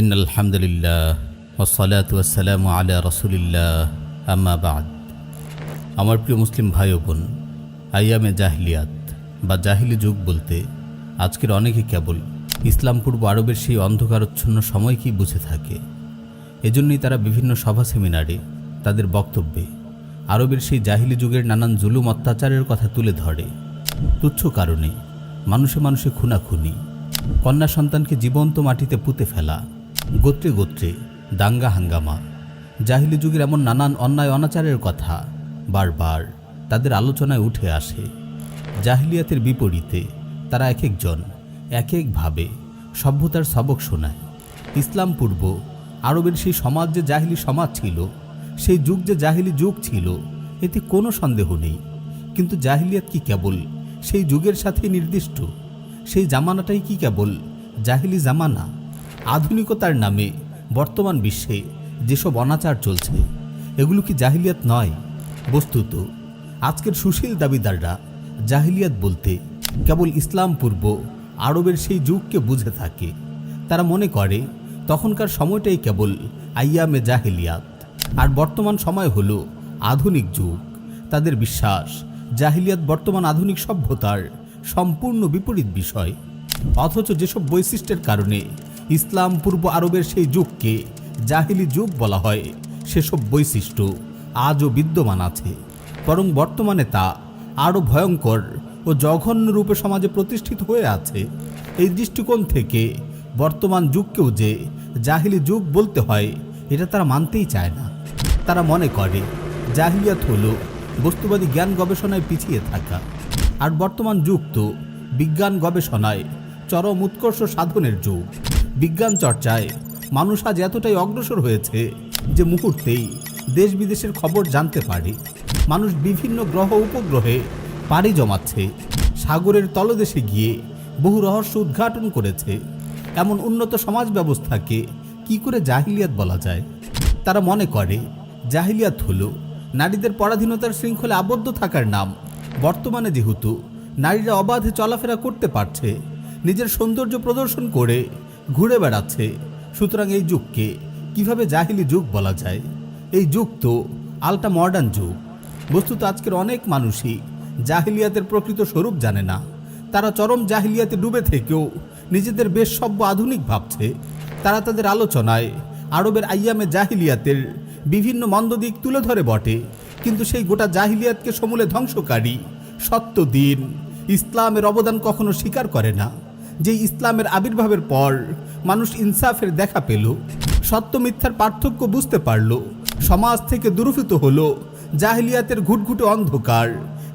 In আলহামদুলিল্লাহ ওসলাত ওয়াসালাম আলা রসুলিল্লাহ আম্মা বাদ আমার প্রিয় মুসলিম ভাই বোন, আইয়ামে জাহিলিয়াত বা জাহিলি যুগ বলতে আজকের অনেকে কেবল ইসলাম পূর্ব আরবের সেই অন্ধকারচ্ছন্ন সময়কেই বুঝে থাকে। এজন্যই তারা বিভিন্ন সভা সেমিনারে তাদের বক্তব্যে আরবের সেই জাহিলি যুগের নানান জুলুম অত্যাচারের কথা তুলে ধরে। তুচ্ছ কারণে মানুষে মানুষে খুনাখুনি, কন্যা সন্তানকে জীবন্ত মাটিতে পুঁতে ফেলা গোত্রে গোত্রে দাঙ্গা হাঙ্গামা। জাহিলি যুগের এমন নানান অন্যায় অনাচারের কথা বারবার তাদের আলোচনায় উঠে আসে। জাহিলিয়াতের বিপরীতে তারা এক একজন এক একভাবে সভ্যতার সবক শোনায়। ইসলাম পূর্ব আরবের সেই সমাজ যে জাহিলি সমাজ ছিল, সেই যুগ যে জাহিলি যুগ ছিল, এতে কোনো সন্দেহ নেই। কিন্তু জাহিলিয়াত কি কেবল সেই যুগের সাথে নির্দিষ্ট? সেই জামানাটাই কি কেবল জাহিলি জামানা? আধুনিকতার নামে বর্তমান বিশ্বে যেসব অনাচার চলছে, এগুলো কি জাহিলিয়াত নয়? বস্তুত, আজকের সুশীল দাবিদাররা জাহিলিয়াত বলতে কেবল ইসলাম পূর্ব আরবের সেই যুগকে বুঝে থাকে। তারা মনে করে, তখনকার সময়টাই কেবল আইয়ামে জাহিলিয়াত। আর বর্তমান সময় হল আধুনিক যুগ। তাদের বিশ্বাস, জাহিলিয়াত বর্তমান আধুনিক সভ্যতার সম্পূর্ণ বিপরীত বিষয়। অথচ যেসব বৈশিষ্ট্যের কারণে ইসলাম পূর্ব আরবের সেই যুগকে জাহিলি যুগ বলা হয়। সেসব বৈশিষ্ট্য আজও বিদ্যমান আছে। বরং বর্তমানে তা আরও ভয়ঙ্কর ও জঘন্য রূপে সমাজে প্রতিষ্ঠিত হয়ে আছে। এই দৃষ্টিকোণ থেকে বর্তমান যুগকেও যে জাহিলি যুগ বলতে হয়, এটা তারা মানতেই চায় না। তারা মনে করে, জাহিলিয়াত হলো বস্তুবাদী জ্ঞান গবেষণায় পিছিয়ে থাকা। আর বর্তমান যুগ তো বিজ্ঞান গবেষণায় চরম উৎকর্ষ সাধনের যুগ। বিজ্ঞান চর্চায়। মানুষ আজ এতটাই অগ্রসর হয়েছে যে মুহূর্তেই দেশ বিদেশের খবর জানতে পারে। মানুষ বিভিন্ন গ্রহ উপগ্রহে পাড়ি জমাচ্ছে, সাগরের তলদেশে গিয়ে বহু রহস্য উদ্ঘাটন করেছে। এমন উন্নত সমাজ ব্যবস্থাকে কি করে জাহিলিয়াত বলা যায়? তারা মনে করে, জাহিলিয়াত হলো নারীদের পরাধীনতার শৃঙ্খলে আবদ্ধ থাকার নাম। বর্তমানে যেহেতু নারীরা অবাধে চলাফেরা করতে পারছে, নিজের সৌন্দর্য প্রদর্শন করে ঘুরে বেড়াচ্ছে। সুতরাং এই যুগকে কীভাবে জাহিলি যুগ বলা যায়? এই যুগ তো আলটা মডার্ন যুগ। বস্তুত আজকের অনেক মানুষই জাহিলিয়াতের প্রকৃত স্বরূপ জানে না। তারা চরম জাহিলিয়াতে ডুবে থেকেও নিজেদের বেশ সভ্য আধুনিক ভাবছে। তারা তাদের আলোচনায় আরবের আইয়ামে জাহিলিয়াতের বিভিন্ন মন্দ দিক তুলে ধরে বটে। কিন্তু সেই গোটা জাহিলিয়াতকে সমূলে ধ্বংসকারী সত্য দিন ইসলামের অবদান কখনো স্বীকার করে না। যে ইসলামের আবির্ভাবের পর মানুষ ইনসাফের দেখা পেল, সত্য মিথ্যার পার্থক্য বুঝতে পারল, সমাজ থেকে দুরূহিত হলো, জাহিলিয়াতের ঘুটঘুটে অন্ধকার,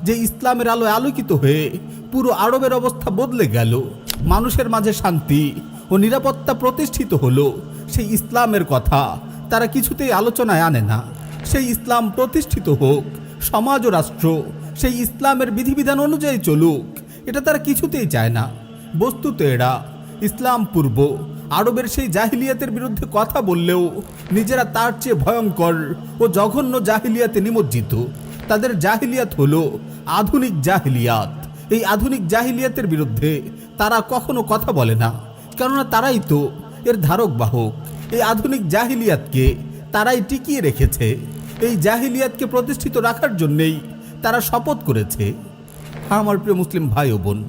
যে ইসলামের আলোয় আলোকিত হয়ে পুরো আরবের অবস্থা বদলে গেল, মানুষের মাঝে শান্তি ও নিরাপত্তা প্রতিষ্ঠিত হলো। সেই ইসলামের কথা তারা কিছুতেই আলোচনায় আনে না। সেই ইসলাম প্রতিষ্ঠিত হোক, সমাজ ও রাষ্ট্র, সেই ইসলামের বিধিবিধান অনুযায়ী চলুক, এটা তারা কিছুতেই চায় না। বস্তুত এরা ইসলাম পূর্ব। আরবের সেই জাহিলিয়াতের বিরুদ্ধে কথা বললেও নিজেরা তার চেয়ে ভয়ঙ্কর ও জঘন্য জাহিলিয়াতে নিমজ্জিত। তাদের জাহিলিয়াত হলো আধুনিক জাহিলিয়াত। এই আধুনিক জাহিলিয়াতের বিরুদ্ধে তারা কখনো কথা বলে না, কেননা তারাই তো এর ধারক বাহক। এই আধুনিক জাহিলিয়াতকে তারাই টিকিয়ে রেখেছে। এই জাহিলিয়াতকে প্রতিষ্ঠিত রাখার জন্যেই তারা শপথ করেছে। হ্যাঁ আমার প্রিয় মুসলিম ভাই ও বোন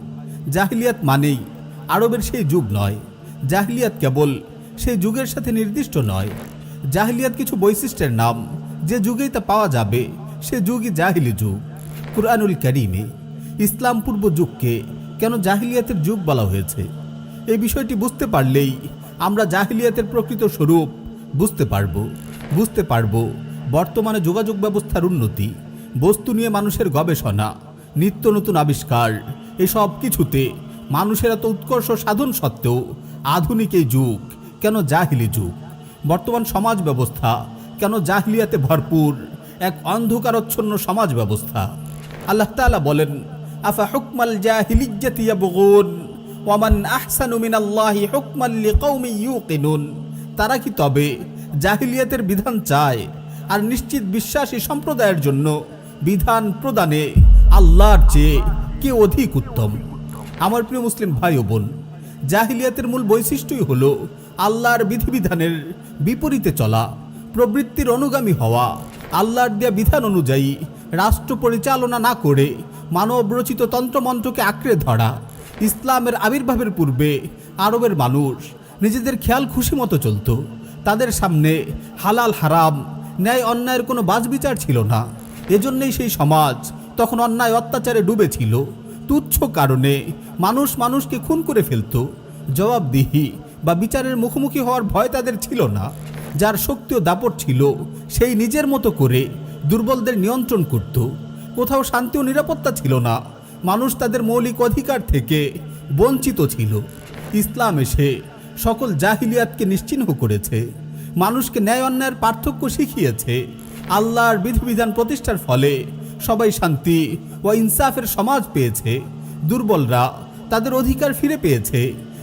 জাহিলিয়াত মানেই আরবের সেই যুগ নয়। জাহিলিয়াত কেবল সেই যুগের সাথে নির্দিষ্ট নয়। জাহিলিয়াত কিছু বৈশিষ্ট্যের নাম, যে যুগেই তা পাওয়া যাবে, সে যুগই জাহিলি যুগ। কুরআনুল করিমে ইসলাম পূর্ব যুগকে কেন জাহিলিয়াতের যুগ বলা হয়েছে? এই বিষয়টি বুঝতে পারলেই আমরা জাহিলিয়াতের প্রকৃত স্বরূপ বুঝতে পারব। বুঝতে পারব বর্তমানে যোগাযোগ ব্যবস্থার উন্নতি, বস্তু নিয়ে মানুষের গবেষণা, নিত্য নতুন আবিষ্কার এসব কিছুতে মানুষের এত উৎকর্ষ সাধন সত্ত্বেও আধুনিক এই যুগ কেন জাহিলি যুগ? বর্তমান সমাজ ব্যবস্থা কেন জাহিলিয়াতে ভরপুর এক অন্ধকারচ্ছন্ন সমাজ ব্যবস্থা? আল্লাহ তাআলা বলেন, আফা হুকমাল জাহিলিজ্জাতি ইয়াবগুন ওয়ামান তারা কি তবে জাহিলিয়াতের বিধান চায় আর নিশ্চিত বিশ্বাসী সম্প্রদায়ের জন্য বিধান প্রদানে আল্লাহর চেয়ে কে অধিক উত্তম। আমার প্রিয় মুসলিম ভাই ও বোন, জাহিলিয়াতের মূল বৈশিষ্ট্যই হলো আল্লাহর বিধিবিধানের বিপরীতে চলা, প্রবৃত্তির অনুগামী হওয়া, আল্লাহর দেয়া বিধান অনুযায়ী রাষ্ট্র পরিচালনা না করে মানব রচিত তন্ত্রমন্ত্রকে আঁকড়ে ধরা, ইসলামের আবির্ভাবের পূর্বে আরবের মানুষ নিজেদের খেয়াল খুশি মতো চলত। তাদের সামনে হালাল হারাম, ন্যায় অন্যায়ের কোনো বাজবিচার ছিল না। এজন্যই সেই সমাজ তখন অন্যায় অত্যাচারে ডুবেছিল। তুচ্ছ কারণে মানুষ মানুষকে খুন করে ফেলত। জবাবদিহি বা বিচারের মুখোমুখি হওয়ার ভয় তাদের ছিল না। যার শক্তি ও দাপট ছিল, সেই নিজের মতো করে দুর্বলদের নিয়ন্ত্রণ করত। কোথাও শান্তি ও নিরাপত্তা ছিল না। মানুষ তাদের মৌলিক অধিকার থেকে বঞ্চিত ছিল। ইসলাম এসে সকল জাহিলিয়াতকে নিশ্চিহ্ন করেছে। মানুষকে ন্যায় অন্যায়ের পার্থক্য শিখিয়েছে। আল্লাহর বিধিবিধান প্রতিষ্ঠার ফলে সবাই শান্তি ও ইনসাফের সমাজ পেয়েছে। দুর্বলরা তাদের অধিকার ফিরে পেয়েছে।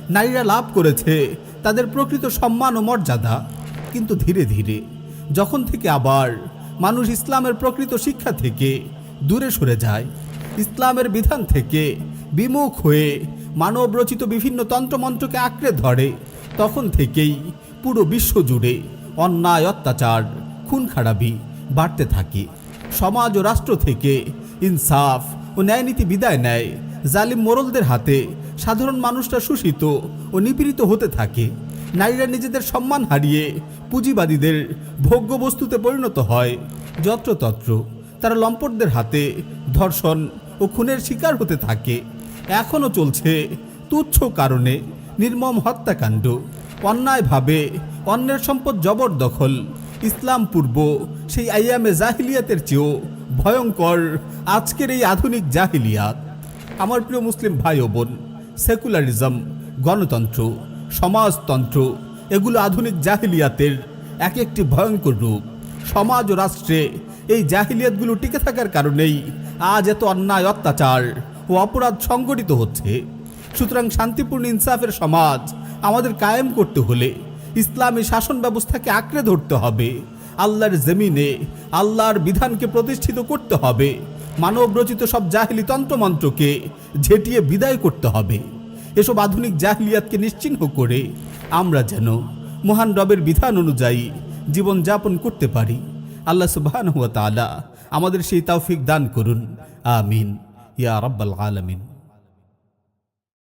নারীরা লাভ করেছে, তাদের প্রকৃত সম্মান ও মর্যাদা। কিন্তু ধীরে ধীরে, যখন থেকে আবার মানুষ ইসলামের প্রকৃত শিক্ষা থেকে দূরে সরে যায়, ইসলামের বিধান থেকে বিমুখ হয়ে মানব রচিত বিভিন্ন তন্ত্রমন্ত্রকে আঁকড়ে ধরে, তখন থেকেই পুরো বিশ্ব জুড়ে অন্যায়, অত্যাচার খুন খারাপি বাড়তে থাকে। সমাজ ও রাষ্ট্র থেকে ইনসাফ ও ন্যায়নীতি বিদায় নেয়। জালিম মোরলদের হাতে সাধারণ মানুষরা শোষিত ও নিপীড়িত হতে থাকে। নারীরা নিজেদের সম্মান হারিয়ে পুঁজিবাদীদের ভোগ্য বস্তুতে পরিণত হয়। যত্রতত্র তারা লম্পটদের হাতে ধর্ষণ ও খুনের শিকার হতে থাকে। এখনও চলছে তুচ্ছ কারণে নির্মম হত্যাকাণ্ড। অন্যায়ভাবে অন্যের সম্পদ জবরদখল ইসলাম পূর্ব সেই আইয়ামে জাহিলিয়াতের চেয়েও ভয়ঙ্কর আজকের এই আধুনিক জাহিলিয়াত। আমার প্রিয় মুসলিম ভাই ও বোন, সেকুলারিজম, গণতন্ত্র, সমাজতন্ত্র, এগুলো আধুনিক জাহিলিয়াতের এক একটি ভয়ঙ্কর রূপ। সমাজ ও রাষ্ট্রে এই জাহিলিয়াতগুলো টিকে থাকার কারণেই আজ এত অন্যায়, অত্যাচার ও অপরাধ সংগঠিত হচ্ছে। সুতরাং শান্তিপূর্ণ ইনসাফের সমাজ আমাদের কায়েম করতে হলে ইসলামী শাসন ব্যবস্থাকে আঁকড়ে ধরতে হবে। আল্লাহর জমিনে আল্লাহর বিধানকে প্রতিষ্ঠিত করতে হবে। মানব রচিত সব জাহিলি তন্ত্রমন্ত্রকে ঝেঁটিয়ে বিদায় করতে হবে। এসব আধুনিক জাহিলিয়াতকে নিশ্চিহ্ন করে আমরা যেন মহান রবের বিধান অনুযায়ী জীবনযাপন করতে পারি। আল্লাহ তাআলা আমাদের সেই তাওফিক দান করুন। আমিন। ইয়া রাব্বাল আলামিন।